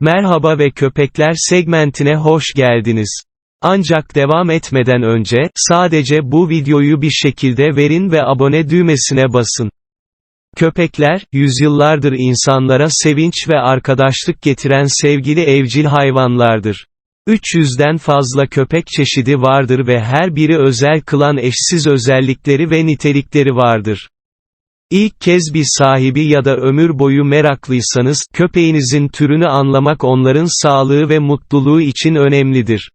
Merhaba ve köpekler segmentine hoş geldiniz. Ancak devam etmeden önce, sadece bu videoyu bir şekilde verin ve abone düğmesine basın. Köpekler, yüzyıllardır insanlara sevinç ve arkadaşlık getiren sevgili evcil hayvanlardır. 300'den fazla köpek çeşidi vardır ve her biri özel kılan eşsiz özellikleri ve nitelikleri vardır. İlk kez bir sahibi ya da ömür boyu meraklıysanız, köpeğinizin türünü anlamak onların sağlığı ve mutluluğu için önemlidir.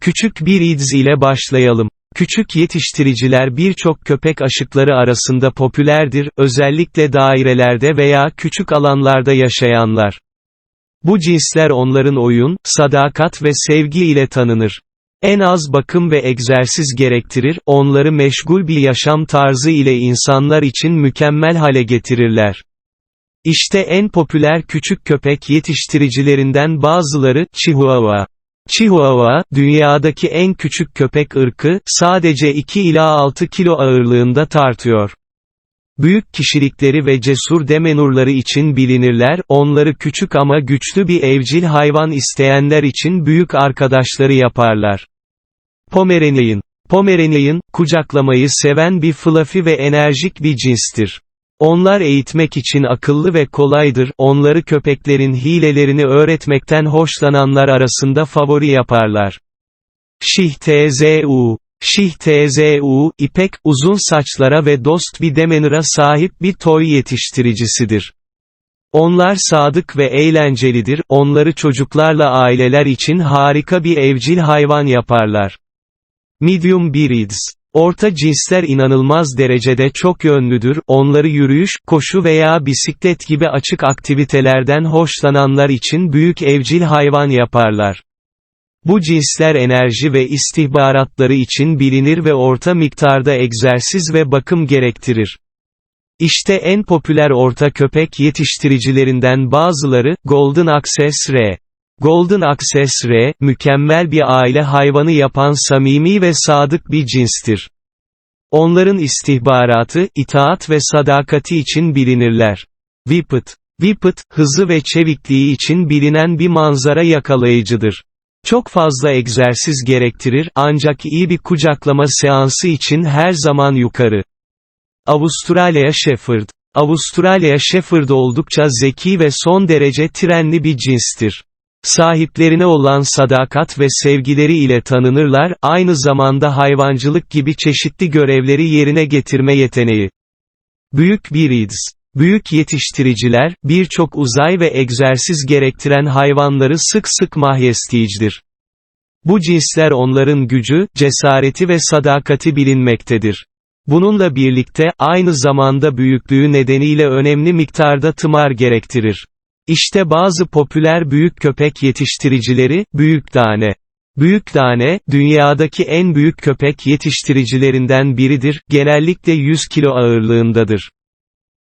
Küçük bir İDZ ile başlayalım. Küçük yetiştiriciler birçok köpek aşıkları arasında popülerdir, özellikle dairelerde veya küçük alanlarda yaşayanlar. Bu cinsler onların oyun, sadakat ve sevgi ile tanınır. En az bakım ve egzersiz gerektirir, onları meşgul bir yaşam tarzı ile insanlar için mükemmel hale getirirler. İşte en popüler küçük köpek yetiştiricilerinden bazıları, Chihuahua. Chihuahua, dünyadaki en küçük köpek ırkı, sadece 2 ila 6 kilo ağırlığında tartıyor. Büyük kişilikleri ve cesur demenurları için bilinirler, onları küçük ama güçlü bir evcil hayvan isteyenler için büyük arkadaşları yaparlar. Pomeranian. Pomeranian, kucaklamayı seven bir fluffy ve enerjik bir cinstir. Onlar eğitmek için akıllı ve kolaydır, onları köpeklerin hilelerini öğretmekten hoşlananlar arasında favori yaparlar. Şih TZU Şih TZU, ipek, uzun saçlara ve dost bir demenira sahip bir toy yetiştiricisidir. Onlar sadık ve eğlencelidir, onları çocuklarla aileler için harika bir evcil hayvan yaparlar. Medium Breeds Orta cinsler inanılmaz derecede çok yönlüdür, onları yürüyüş, koşu veya bisiklet gibi açık aktivitelerden hoşlananlar için büyük evcil hayvan yaparlar. Bu cinsler enerji ve istihbaratları için bilinir ve orta miktarda egzersiz ve bakım gerektirir. İşte en popüler orta köpek yetiştiricilerinden bazıları, Golden Access R. Golden Access R, mükemmel bir aile hayvanı yapan samimi ve sadık bir cinstir. Onların istihbaratı, itaat ve sadakati için bilinirler. Whippet. Whippet, hızı ve çevikliği için bilinen bir manzara yakalayıcıdır. Çok fazla egzersiz gerektirir, ancak iyi bir kucaklama seansı için her zaman yukarı. Avustralya Shepherd. Avustralya Shepherd oldukça zeki ve son derece trenli bir cinstir. Sahiplerine olan sadakat ve sevgileri ile tanınırlar, aynı zamanda hayvancılık gibi çeşitli görevleri yerine getirme yeteneği. Büyük breeds. Büyük yetiştiriciler, birçok uzay ve egzersiz gerektiren hayvanları sık sık mahyestiyicidir. Bu cinsler onların gücü, cesareti ve sadakati bilinmektedir. Bununla birlikte, aynı zamanda büyüklüğü nedeniyle önemli miktarda tımar gerektirir. İşte bazı popüler büyük köpek yetiştiricileri, Büyük Dane. Büyük Dane, dünyadaki en büyük köpek yetiştiricilerinden biridir, genellikle 100 kilo ağırlığındadır.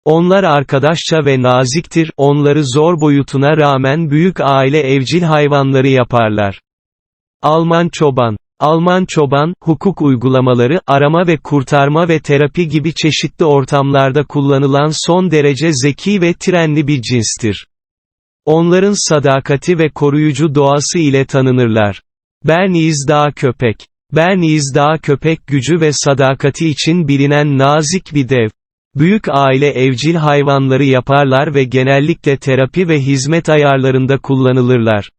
Onlar arkadaşça ve naziktir, onları zor boyutuna rağmen büyük aile evcil hayvanları yaparlar. Alman çoban Alman çoban, hukuk uygulamaları, arama ve kurtarma ve terapi gibi çeşitli ortamlarda kullanılan son derece zeki ve trenli bir cinstir. Onların sadakati ve koruyucu doğası ile tanınırlar. Bernese Dağ Köpek Bernese Dağ Köpek gücü ve sadakati için bilinen nazik bir dev. Büyük aile evcil hayvanları yaparlar ve genellikle terapi ve hizmet ayarlarında kullanılırlar.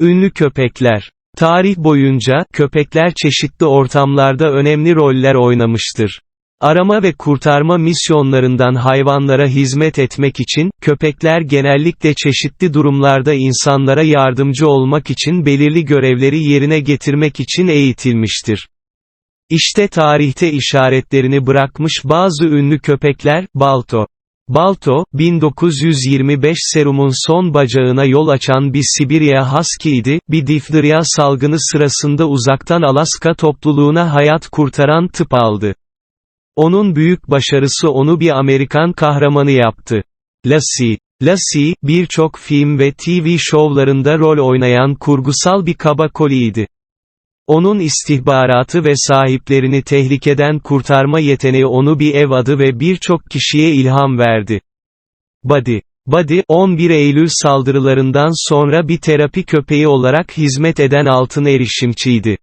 Ünlü köpekler Tarih boyunca, köpekler çeşitli ortamlarda önemli roller oynamıştır. Arama ve kurtarma misyonlarından hayvanlara hizmet etmek için, köpekler genellikle çeşitli durumlarda insanlara yardımcı olmak için belirli görevleri yerine getirmek için eğitilmiştir. İşte tarihte işaretlerini bırakmış bazı ünlü köpekler, Balto. Balto, 1925 serumun son bacağına yol açan bir Sibirya Husky'ydi, bir difterya salgını sırasında uzaktan Alaska topluluğuna hayat kurtaran tıp aldı. Onun büyük başarısı onu bir Amerikan kahramanı yaptı. Lassie. Lassie, birçok film ve TV şovlarında rol oynayan kurgusal bir kaba koliydi. Onun istihbaratı ve sahiplerini tehlikeden kurtarma yeteneği onu bir ev adı ve birçok kişiye ilham verdi. Buddy. Buddy, 11 Eylül saldırılarından sonra bir terapi köpeği olarak hizmet eden altın erişimçiydi.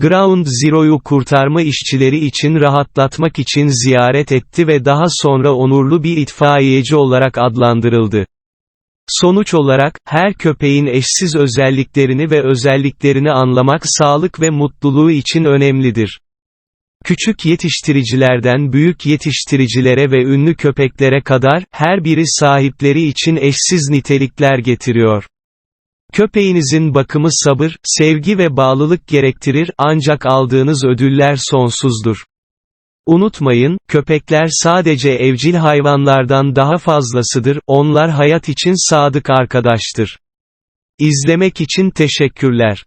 Ground Zero'yu kurtarma işçileri için rahatlatmak için ziyaret etti ve daha sonra onurlu bir itfaiyeci olarak adlandırıldı. Sonuç olarak, her köpeğin eşsiz özelliklerini ve özelliklerini anlamak sağlık ve mutluluğu için önemlidir. Küçük yetiştiricilerden büyük yetiştiricilere ve ünlü köpeklere kadar, her biri sahipleri için eşsiz nitelikler getiriyor. Köpeğinizin bakımı sabır, sevgi ve bağlılık gerektirir, ancak aldığınız ödüller sonsuzdur. Unutmayın, köpekler sadece evcil hayvanlardan daha fazlasıdır, onlar hayat için sadık arkadaştır. İzlemek için teşekkürler.